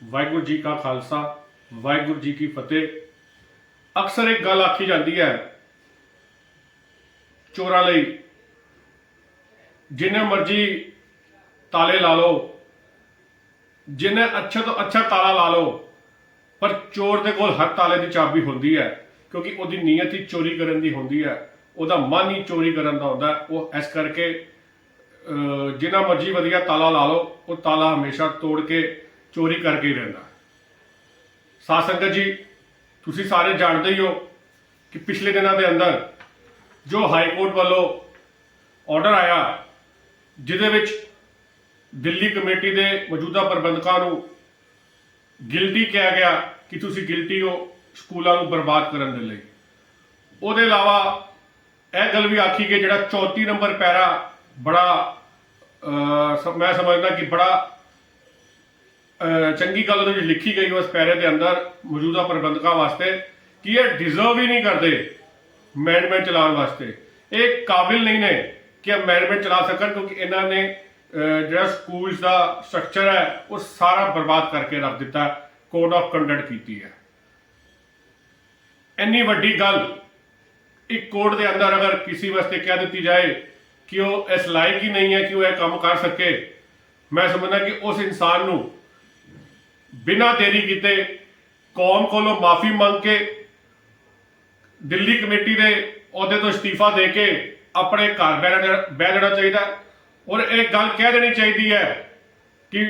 ਵਾਹਿਗੁਰੂ ਜੀ ਕਾ ਖਾਲਸਾ, ਵਾਹਿਗੁਰੂ ਜੀ ਕੀ ਫਤਿਹ। ਅਕਸਰ ਇੱਕ ਗੱਲ ਆਖੀ ਜਾਂਦੀ ਹੈ, ਚੋਰਾਂ ਲਈ, ਜਿੰਨੇ ਮਰਜ਼ੀ ਤਾਲੇ ਲਾ ਲਓ, ਜਿੰਨੇ ਅੱਛੇ ਤੋਂ ਅੱਛਾ ਤਾਲਾ ਲਾ ਲਓ, ਪਰ ਚੋਰ ਦੇ ਕੋਲ ਹਰ ਤਾਲੇ ਦੀ ਚਾਬੀ ਹੁੰਦੀ ਹੈ, ਕਿਉਂਕਿ ਉਹਦੀ ਨੀਅਤ ਹੀ ਚੋਰੀ ਕਰਨ ਦੀ ਹੁੰਦੀ ਹੈ। ਉਹਦਾ ਮਨ ਹੀ ਚੋਰੀ ਕਰਨ ਦਾ ਹੁੰਦਾ ਉਹ ਇਸ ਕਰਕੇ ਜਿੰਨਾ ਮਰਜ਼ੀ ਵਧੀਆ ਤਾਲਾ ਲਾ ਲਓ, ਉਹ ਤਾਲਾ ਹਮੇਸ਼ਾ ਤੋੜ ਕੇ ਚੋਰੀ ਕਰਕੇ ਹੀ ਰਹਿੰਦਾ। ਸਾਧ ਸੰਗਤ ਜੀ, ਤੁਸੀਂ ਸਾਰੇ ਜਾਣਦੇ ਹੀ ਹੋ ਕਿ ਪਿਛਲੇ ਦਿਨਾਂ ਦੇ ਅੰਦਰ ਜੋ ਹਾਈ ਕੋਰਟ ਵੱਲੋਂ ਆਰਡਰ ਆਇਆ, ਜਿਹਦੇ ਵਿੱਚ ਦਿੱਲੀ ਕਮੇਟੀ ਦੇ ਮੌਜੂਦਾ ਪ੍ਰਬੰਧਕਾਂ ਨੂੰ ਗਿਲਟੀ ਕਿਹਾ ਗਿਆ ਕਿ ਤੁਸੀਂ ਗਿਲਟੀ ਹੋ ਸਕੂਲਾਂ ਨੂੰ ਬਰਬਾਦ ਕਰਨ ਦੇ ਲਈ। ਉਹਦੇ ਇਲਾਵਾ ਇਹ ਗੱਲ ਵੀ ਆਖੀ ਕਿ ਜਿਹੜਾ 34 ਨੰਬਰ ਪੈਰਾ ਬੜਾ ਮੈਂ ਸਮਝਦਾ ਕਿ ਬੜਾ ਚੰਗੀ ਗੱਲ ਉਹਦੇ ਵਿੱਚ ਲਿਖੀ ਗਈ ਉਸ ਪੈਰੇ ਦੇ ਅੰਦਰ ਮੌਜੂਦਾ ਪ੍ਰਬੰਧਕਾਂ ਵਾਸਤੇ ਕਿ ਇਹ ਡਿਜ਼ਰਵ ਹੀ ਨਹੀਂ ਕਰਦੇ ਮੈਨੇਜਮੈਂਟ ਚਲਾਉਣ ਵਾਸਤੇ। ਇਹ ਕਾਬਿਲ ਨਹੀਂ ਨੇ ਕਿ ਇਹ ਮੈਨੇਜਮੈਂਟ ਚਲਾ ਸਕਣ ਕਿਉਂਕਿ ਇਹਨਾਂ ਨੇ ਜਿਹੜਾ ਸਕੂਲਸ ਦਾ ਸਟਰਕਚਰ ਹੈ, ਉਹ ਸਾਰਾ ਬਰਬਾਦ ਕਰਕੇ ਰੱਖ ਦਿੱਤਾ ਕੋਡ ਆਫ ਕੰਡਕਟ ਕੀਤੀ ਹੈ। ਇੰਨੀ ਵੱਡੀ ਗੱਲ ਇੱਕ ਕੋਡ ਦੇ ਅੰਦਰ ਅਗਰ ਕਿਸੇ ਵਾਸਤੇ ਕਹਿ ਦਿੱਤੀ ਜਾਏ ਕਿ ਉਹ ਇਸ ਲਾਇਕ ਹੀ ਨਹੀਂ ਹੈ ਕਿ ਉਹ ਇਹ ਕੰਮ ਕਰ ਸਕੇ, ਮੈਂ ਸਮਝਦਾ ਕਿ ਉਸ ਇਨਸਾਨ ਨੂੰ ਬਿਨਾਂ ਦੇਰੀ ਕੀਤੇ ਕੌਮ ਕੋਲੋਂ ਮਾਫੀ ਮੰਗ ਕੇ ਦਿੱਲੀ ਕਮੇਟੀ ਦੇ ਅਹੁਦੇ ਤੋਂ ਅਸਤੀਫਾ ਦੇ ਕੇ ਆਪਣੇ ਘਰ ਬਹਿ ਜਾਣਾ ਬਹਿ ਜਾਣਾ ਚਾਹੀਦਾ ਔਰ ਇਹ ਗੱਲ ਕਹਿ ਦੇਣੀ ਚਾਹੀਦੀ ਹੈ ਕਿ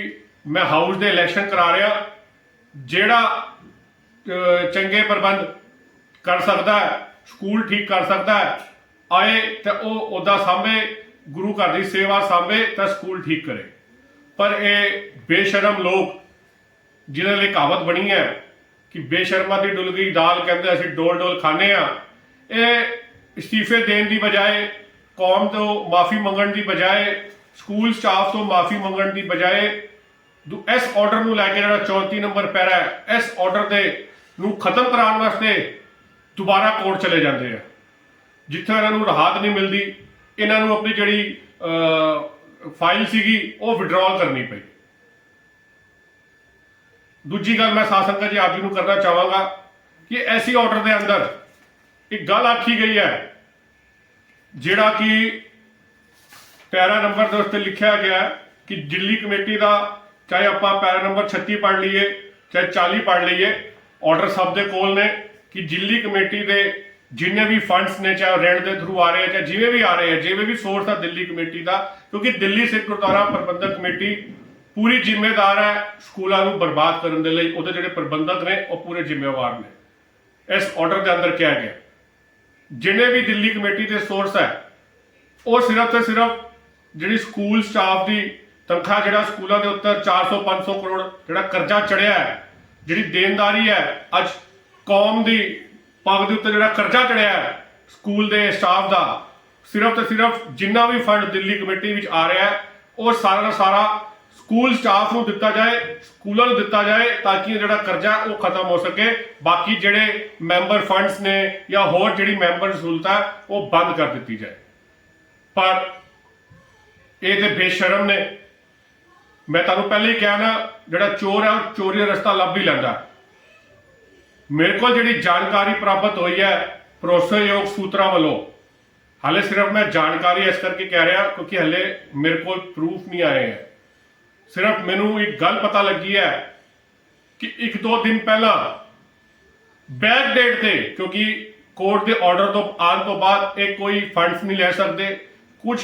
ਮੈਂ ਹਾਊਸ ਦੇ ਇਲੈਕਸ਼ਨ ਕਰਾ ਰਿਹਾ, ਜਿਹੜਾ ਚੰਗੇ ਪ੍ਰਬੰਧ ਕਰ ਸਕਦਾ ਹੈ, ਸਕੂਲ ਠੀਕ ਕਰ ਸਕਦਾ ਹੈ, ਆਏ ਤੇ ਉਹ ਉਹਦਾ ਸਾਂਭੇ, ਗੁਰੂ ਘਰ ਦੀ ਸੇਵਾ ਸਾਂਭੇ ਤਾਂ ਸਕੂਲ ਠੀਕ ਕਰੇ। ਪਰ ਇਹ ਬੇਸ਼ਰਮ ਲੋਕ ਜਿਨ੍ਹਾਂ ਲਈ ਕਹਾਵਤ ਬਣੀ ਹੈ ਕਿ ਬੇਸ਼ਰਮਾ ਦੀ ਡੁੱਲ ਗਈ ਦਾਲ ਕਹਿੰਦੇ ਅਸੀਂ ਡੋਲ ਡੋਲ ਖਾਣੇ ਆ ਇਹ ਅਸਤੀਫੇ ਦੇਣ ਦੀ ਬਜਾਏ, ਕੌਮ ਤੋਂ ਮਾਫੀ ਮੰਗਣ ਦੀ ਬਜਾਏ, ਸਕੂਲ ਸਟਾਫ ਤੋਂ ਮਾਫੀ ਮੰਗਣ ਦੀ ਬਜਾਏ ਦੂ- ਇਸ ਆਰਡਰ ਨੂੰ ਲੈ ਕੇ ਜਿਹੜਾ 34 ਨੰਬਰ ਪੈਰਾ ਹੈ, ਇਸ ਆਰਡਰ ਦੇ ਨੂੰ ਖਤਮ ਕਰਾਉਣ ਵਾਸਤੇ ਦੁਬਾਰਾ ਕੋਰਟ ਚਲੇ ਜਾਂਦੇ ਆ। ਜਿੱਥੇ ਇਹਨਾਂ ਨੂੰ ਰਾਹਤ ਨਹੀਂ ਮਿਲਦੀ, ਇਹਨਾਂ ਨੂੰ ਆਪਣੀ ਜਿਹੜੀ ਫਾਈਲ ਸੀਗੀ, ਉਹ ਵਿਡਰਾਅਲ ਕਰਨੀ ਪਈ। ਦੂਜੀ ਗੱਲ ਮੈਂ ਸਾਧ ਸੰਗਤ ਜੀ ਆਪ ਜੀ ਨੂੰ ਕਰਨਾ ਚਾਹਾਂਗਾ ਕਿ ਐਸੀ ਆਰਡਰ ਦੇ ਅੰਦਰ ਇੱਕ ਗੱਲ ਆਖੀ ਗਈ ਹੈ, ਜਿਹੜਾ ਕਿ ਪੈਰਾ ਨੰਬਰ ਦੇ ਉੱਤੇ ਲਿਖਿਆ ਗਿਆ ਕਿ ਦਿੱਲੀ ਕਮੇਟੀ ਦਾ ਚਾਹੇ ਆਪਾਂ ਪੈਰਾ ਨੰਬਰ 36 ਪੜ੍ਹ ਲਈਏ, ਚਾਹੇ 40 ਪੜ੍ਹ ਲਈਏ ਆਰਡਰ ਸਭ ਦੇ ਕੋਲ ਨੇ ਕਿ ਦਿੱਲੀ ਕਮੇਟੀ ਦੇ ਜਿੰਨੇ ਵੀ ਫੰਡਸ ਨੇ, ਚਾਹੇ ਰੈਂਟ ਦੇ ਥਰੂ ਆ ਰਹੇ ਆ, ਚਾਹੇ ਜਿਵੇਂ ਵੀ ਆ ਰਹੇ ਆ, ਜਿਵੇਂ ਵੀ ਸੋਰਸ ਆ ਦਿੱਲੀ ਕਮੇਟੀ ਦਾ, ਕਿਉਂਕਿ ਦਿੱਲੀ ਸਿੱਖ ਗੁਰਦੁਆਰਾ ਪ੍ਰਬੰਧਕ ਕਮੇਟੀ ਪੂਰੀ ਜ਼ਿੰਮੇਦਾਰ ਹੈ ਸਕੂਲਾਂ ਨੂੰ ਬਰਬਾਦ ਕਰਨ ਦੇ ਲਈ, ਉਹਦੇ ਜਿਹੜੇ ਪ੍ਰਬੰਧਕ ਨੇ, ਉਹ ਪੂਰੇ ਜ਼ਿੰਮੇਵਾਰ ਨੇ। ਇਸ ਆਰਡਰ ਦੇ ਅੰਦਰ ਕਿਹਾ ਗਿਆ। ਜਿੰਨੇ ਵੀ ਦਿੱਲੀ ਕਮੇਟੀ ਦੇ ਸੋਰਸ ਹੈ, ਉਹ ਸਿਰਫ ਤੇ ਸਿਰਫ ਜਿਹੜੀ ਸਕੂਲ ਸਟਾਫ ਦੀ ਤਨਖਾਹ ਜਿਹੜਾ ਸਕੂਲਾਂ ਦੇ ਉੱਤੇ 400 500 ਕਰੋੜ ਜਿਹੜਾ ਕਰਜ਼ਾ ਚੜਿਆ ਹੈ, ਜਿਹੜੀ ਦੇਣਦਾਰੀ ਹੈ, ਅੱਜ ਕੌਮ ਦੀ ਪੱਗ ਦੇ ਉੱਤੇ ਜਿਹੜਾ ਕਰਜ਼ਾ ਚੜਿਆ ਹੈ ਸਕੂਲ ਦੇ ਸਟਾਫ ਦਾ, ਸਿਰਫ ਤੇ ਸਿਰਫ ਜਿੰਨਾ ਵੀ ਫੰਡ ਦਿੱਲੀ ਕਮੇਟੀ ਵਿੱਚ ਆ ਰਿਹਾ ਹੈ, ਉਹ ਸਾਰਾ ਦਾ ਸਾਰਾ ਸਕੂਲ ਸਟਾਫ ਨੂੰ ਦਿੱਤਾ ਜਾਏ, ਸਕੂਲਾਂ ਨੂੰ ਦਿੱਤਾ ਜਾਏ ਤਾਂ ਕਿ ਜਿਹੜਾ ਕਰਜ਼ਾ ਉਹ ਖਤਮ ਹੋ ਸਕੇ। ਬਾਕੀ ਜਿਹੜੇ ਮੈਂਬਰ ਫੰਡਸ ਨੇ ਜਾਂ ਹੋਰ ਜਿਹੜੀ ਮੈਂਬਰ ਸਹੂਲਤਾਂ ਉਹ ਬੰਦ ਕਰ ਦਿੱਤੀ ਜਾਏ। ਪਰ ਇਹ ਤੇ ਬੇਸ਼ਰਮ ਨੇ। ਮੈਂ ਤੁਹਾਨੂੰ ਪਹਿਲੇ ਹੀ ਕਿਹਾ ਨਾ, ਜਿਹੜਾ ਚੋਰ ਹੈ ਉਹ ਚੋਰੀ ਦਾ ਰਸਤਾ ਲੱਭ ਹੀ ਲੈਂਦਾ। ਮੇਰੇ ਕੋਲ ਜਿਹੜੀ ਜਾਣਕਾਰੀ ਪ੍ਰਾਪਤ ਹੋਈ ਹੈ, ਭਰੋਸੇਯੋਗ ਸੂਤਰਾਂ ਵੱਲੋਂ, ਹਾਲੇ ਸਿਰਫ ਮੈਂ ਜਾਣਕਾਰੀ ਇਸ ਕਰਕੇ ਕਹਿ ਰਿਹਾ ਕਿਉਂਕਿ ਹਲੇ ਮੇਰੇ ਕੋਲ ਪ੍ਰੂਫ ਨਹੀਂ ਆਏ ਹੈ। ਸਿਰਫ ਮੈਨੂੰ ਇੱਕ ਗੱਲ ਪਤਾ ਲੱਗੀ ਹੈ ਕਿ ਇੱਕ ਦੋ ਦਿਨ ਪਹਿਲਾਂ ਬੈਕ ਡੇਟ ਤੇ, ਕਿਉਂਕਿ ਕੋਰਟ ਦੇ ਆਰਡਰ ਤੋਂ ਆਉਣ ਤੋਂ ਬਾਅਦ ਇਹ ਕੋਈ ਫੰਡਸ ਨਹੀਂ ਲੈ ਸਕਦੇ ਕੁਝ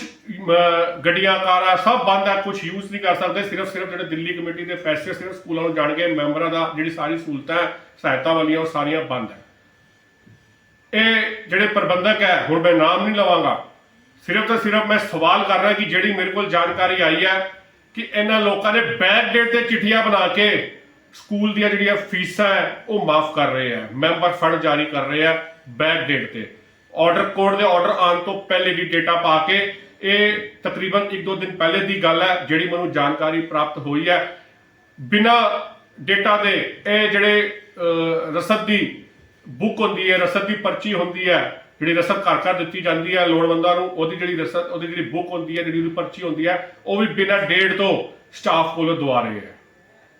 ਗੱਡੀਆਂ, ਕਾਰਾਂ ਸਭ ਬੰਦ ਹੈ ਕੁਝ ਯੂਜ਼ ਨਹੀਂ ਕਰ ਸਕਦੇ, ਸਿਰਫ ਸਿਰਫ ਜਿਹੜੇ ਦਿੱਲੀ ਕਮੇਟੀ ਦੇ ਫੈਸਲੇ ਸਿਰਫ ਸਕੂਲਾਂ ਨੂੰ ਜਾਣਗੇ, ਮੈਂਬਰਾਂ ਦਾ ਜਿਹੜੀ ਸਾਰੀ ਸਹੂਲਤਾਂ ਸਹਾਇਤਾ ਵਾਲੀਆਂ, ਉਹ ਸਾਰੀਆਂ ਬੰਦ ਹੈ। ਇਹ ਜਿਹੜੇ ਪ੍ਰਬੰਧਕ ਹੈ, ਹੁਣ ਮੈਂ ਨਾਮ ਨਹੀਂ ਲਵਾਂਗਾ, ਸਿਰਫ ਤੇ ਸਿਰਫ ਮੈਂ ਸਵਾਲ ਕਰ ਰਿਹਾ ਕਿ ਜਿਹੜੀ ਮੇਰੇ ਕੋਲ ਜਾਣਕਾਰੀ ਆਈ ਹੈ ਕਿ ਇਹਨਾਂ ਲੋਕਾਂ ਨੇ ਬੈਕ ਡੇਟ ਤੇ ਚਿੱਠੀਆਂ ਬਣਾ ਕੇ ਸਕੂਲ ਦੀਆਂ ਜਿਹੜੀਆਂ ਫੀਸਾਂ ਹੈ, ਉਹ ਮਾਫ ਕਰ ਰਹੇ ਆ ਮੈਂਬਰ ਫੰਡ ਜਾਰੀ ਕਰ ਰਹੇ ਆ ਬੈਕ ਡੇਟ ਤੇ। ਆਰਡਰ ਕੋਡ ਦੇ ਆਰਡਰ ਆਉਣ ਤੋਂ ਪਹਿਲੇ ਦੀ ਡੇਟਾ ਪਾ ਕੇ ਇਹ ਤਕਰੀਬਨ 1-2 ਦਿਨ ਪਹਿਲੇ ਦੀ ਗੱਲ ਹੈ, ਜਿਹੜੀ ਮੈਨੂੰ ਜਾਣਕਾਰੀ ਪ੍ਰਾਪਤ ਹੋਈ ਹੈ। ਬਿਨਾ ਡੇਟਾ ਦੇ ਇਹ ਜਿਹੜੇ ਰਸਦ ਦੀ ਬੁੱਕ ਹੁੰਦੀ ਹੈ, ਰਸਦ ਦੀ ਪਰਚੀ ਹੁੰਦੀ ਹੈ ਜਿਹੜੀ ਰਸਮ ਘਰ ਘਰ ਦਿੱਤੀ ਜਾਂਦੀ ਹੈ ਲੋੜਵੰਦਾਂ ਨੂੰ, ਉਹਦੀ ਜਿਹੜੀ ਰਸਮ, ਉਹਦੀ ਜਿਹੜੀ ਬੁੱਕ ਹੁੰਦੀ ਹੈ, ਜਿਹੜੀ ਉਹਦੀ ਪਰਚੀ ਹੁੰਦੀ ਹੈ, ਉਹ ਵੀ ਬਿਨਾਂ ਡੇਟ ਤੋਂ ਸਟਾਫ ਕੋਲੋਂ ਦਵਾ ਰਹੇ ਹੈ।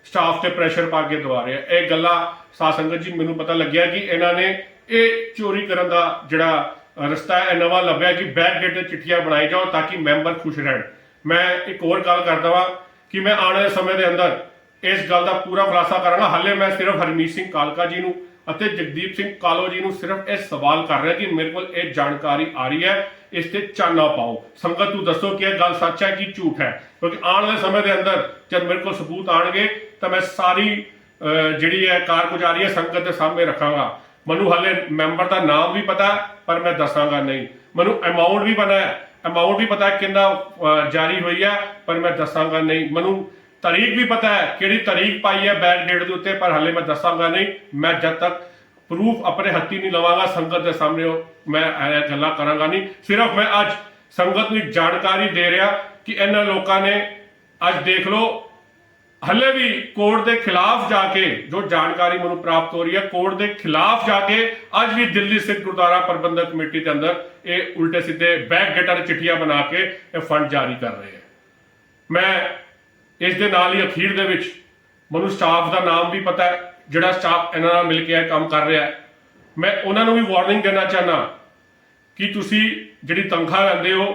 ਸਟਾਫ ਤੇ ਪ੍ਰੈਸ਼ਰ ਪਾ ਕੇ ਦਵਾ ਰਹੇ ਹੈ। ਇਹ ਗੱਲਾਂ ਸਾਧ ਸੰਗਤ ਜੀ, ਮੈਨੂੰ ਪਤਾ ਲੱਗਿਆ ਕਿ ਇਹਨਾਂ ਨੇ ਇਹ ਚੋਰੀ ਕਰਨ ਦਾ ਜਿਹੜਾ ਰਸਤਾ ਹੈ, ਇਹ ਨਵਾਂ ਲੱਭਿਆ ਕਿ ਬੈਕ ਗੇਟ ਤੇ ਚਿੱਠੀਆਂ ਬਣਾਈ ਜਾਓ ਤਾਂ ਕਿ ਮੈਂਬਰ ਖੁਸ਼ ਰਹਿਣ। ਮੈਂ ਇੱਕ ਹੋਰ ਗੱਲ ਕਰਦਾ ਵਾਂ ਕਿ ਮੈਂ ਆਉਣ ਵਾਲੇ ਸਮੇਂ ਦੇ ਅੰਦਰ ਇਸ ਗੱਲ ਦਾ ਪੂਰਾ ਖੁਲਾਸਾ ਕਰਾਂਗਾ। ਹਾਲੇ ਮੈਂ ਸਿਰਫ ਹਰਮੀਤ ਸਿੰਘ ਕਾਲਕਾ ਜੀ ਨੂੰ ਅਤੇ ਜਗਦੀਪ ਸਿੰਘ ਕਾਲੋ ਜੀ ਨੂੰ ਸਿਰਫ ਇਹ ਸਵਾਲ ਕਰ ਰਿਹਾ ਕਿ ਮੇਰੇ ਕੋਲ ਇਹ ਜਾਣਕਾਰੀ ਆ ਰਹੀ ਹੈ ਇਸ ਤੇ ਚਾਨਣਾ ਪਾਓ। ਸੰਗਤ ਨੂੰ ਦੱਸੋ ਕਿ ਇਹ ਗੱਲ ਸੱਚ ਹੈ ਕਿ ਝੂਠ ਹੈ? ਕਿਉਂਕਿ ਆਉਣ ਵਾਲੇ ਸਮੇਂ ਦੇ ਅੰਦਰ ਜਦ ਮੇਰੇ ਕੋਲ ਸਬੂਤ ਆਣਗੇ ਤਾਂ ਮੈਂ ਸਾਰੀ ਅਹ, ਜਿਹੜੀ ਹੈ ਕਾਰਗੁਜ਼ਾਰੀ ਹੈ ਸੰਗਤ ਦੇ ਸਾਹਮਣੇ ਰੱਖਾਂਗਾ। ਮੈਨੂੰ ਹਾਲੇ ਮੈਂਬਰ ਦਾ ਨਾਮ ਵੀ ਪਤਾ ਹੈ, ਪਰ ਮੈਂ ਦੱਸਾਂਗਾ ਨਹੀਂ। ਮੈਨੂੰ ਅਮਾਉਂਟ ਵੀ ਪਤਾ ਹੈ। ਅਮਾਉਂਟ ਵੀ ਪਤਾ ਕਿੰਨਾ ਅਹ, ਜਾਰੀ ਹੋਈ ਹੈ ਪਰ ਮੈਂ ਦੱਸਾਂਗਾ ਨਹੀਂ। ਮੈਨੂੰ ਤਾਰੀਖ ਵੀ ਪਤਾ ਹੈ ਕਿਹੜੀ ਤਾਰੀਖ ਪਾਈ ਹੈ ਬੈਕ ਡੇਟ ਦੇ ਉੱਤੇ, ਪਰ ਹਾਲੇ ਮੈਂ ਦੱਸਾਂਗਾ ਨਹੀਂ। ਮੈਂ ਜਦ ਤੱਕ ਪ੍ਰੂਫ ਆਪਣੇ ਹੱਥੀ ਨਹੀਂ ਲਵਾਂਗਾ ਸੰਗਤ ਦੇ ਸਾਹਮਣੇ ਮੈਂ ਇਹ ਗੱਲਾਂ ਕਰਾਂਗਾ ਨਹੀਂ। ਸਿਰਫ ਮੈਂ ਅੱਜ ਸੰਗਤ ਨੂੰ ਇੱਕ ਜਾਣਕਾਰੀ ਦੇ ਰਿਹਾ ਕਿ ਇਹਨਾਂ ਲੋਕਾਂ ਨੇ ਅੱਜ ਦੇਖ ਲਓ, ਹੱਲੇ ਵੀ ਕੋਰਟ ਦੇ ਖਿਲਾਫ ਜਾ ਕੇ ਜੋ ਜਾਣਕਾਰੀ ਮੈਨੂੰ ਪ੍ਰਾਪਤ ਹੋ ਰਹੀ ਹੈ, ਕੋਰਟ ਦੇ ਖਿਲਾਫ ਜਾ ਕੇ ਅੱਜ ਵੀ ਦਿੱਲੀ ਸਿੱਖ ਗੁਰਦੁਆਰਾ ਪ੍ਰਬੰਧਕ ਕਮੇਟੀ ਦੇ ਅੰਦਰ ਇਹ ਉਲਟੇ ਸਿੱਧੇ ਬੈਕ ਗੇਟਰ ਚਿੱਠੀਆਂ ਬਣਾ ਕੇ ਇਹ ਫੰਡ ਜਾਰੀ ਕਰ ਰਹੇ ਹੈ। ਮੈਂ ਇਸ ਦੇ ਨਾਲ ਹੀ ਅਖੀਰ ਦੇ ਵਿੱਚ ਮੈਨੂੰ ਸਟਾਫ ਦਾ ਨਾਮ ਵੀ ਪਤਾ ਹੈ, ਜਿਹੜਾ ਸਟਾਫ ਇਹਨਾਂ ਨਾਲ ਮਿਲ ਕੇ ਇਹ ਕੰਮ ਕਰ ਰਿਹਾ ਹੈ। ਮੈਂ ਉਹਨਾਂ ਨੂੰ ਵੀ ਵਾਰਨਿੰਗ ਦੇਣਾ ਚਾਹਨਾ ਕਿ ਤੁਸੀਂ ਜਿਹੜੀ ਤਨਖਾਹ ਲੈਂਦੇ ਹੋ,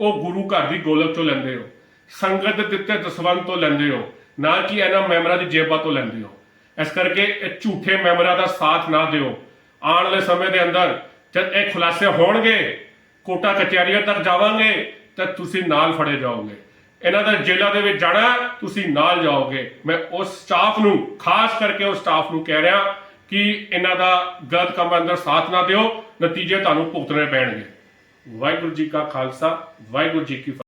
ਉਹ ਗੁਰੂ ਘਰ ਦੀ ਗੋਲਕ ਤੋਂ ਲੈਂਦੇ ਹੋ, ਸੰਗਤ ਦੇ ਦਿੱਤੇ ਦਸਵੰਤ ਤੋਂ ਲੈਂਦੇ ਹੋ, ਨਾ ਕਿ ਇਹਨਾਂ ਮੈਂਬਰਾਂ ਦੀ ਜੇਬਾਂ ਤੋਂ ਲੈਂਦੇ ਹੋ। ਇਸ ਕਰਕੇ ਇਹ ਝੂਠੇ ਮੈਂਬਰਾਂ ਦਾ ਸਾਥ ਨਾ ਦਿਓ। ਆਉਣ ਵਾਲੇ ਸਮੇਂ ਦੇ ਅੰਦਰ ਜਦ ਇਹ ਖੁਲਾਸੇ ਹੋਣਗੇ, ਕੋਟਾ ਕਚਹਿਰੀਆਂ ਤੱਕ ਜਾਵਾਂਗੇ, ਤਾਂ ਤੁਸੀਂ ਨਾਲ ਫੜੇ ਜਾਓਗੇ। ਇਹਨਾਂ ਦਾ ਜੇਲ੍ਹਾਂ ਦੇ ਵਿੱਚ ਜਾਣਾ, ਤੁਸੀਂ ਨਾਲ ਜਾਓਗੇ। ਮੈਂ ਉਸ ਸਟਾਫ ਨੂੰ, ਖਾਸ ਕਰਕੇ ਉਸ ਸਟਾਫ ਨੂੰ ਕਹਿ ਰਿਹਾ ਕਿ ਇਹਨਾਂ ਦਾ ਗਲਤ ਕੰਮ ਅੰਦਰ ਸਾਥ ਨਾ ਦਿਓ, ਨਤੀਜੇ ਤੁਹਾਨੂੰ ਭੁਗਤਣੇ ਪੈਣਗੇ। ਵਾਹਿਗੁਰੂ ਜੀ ਕਾ ਖਾਲਸਾ, ਵਾਹਿਗੁਰੂ ਜੀ ਕੀ ਫਤਿਹ।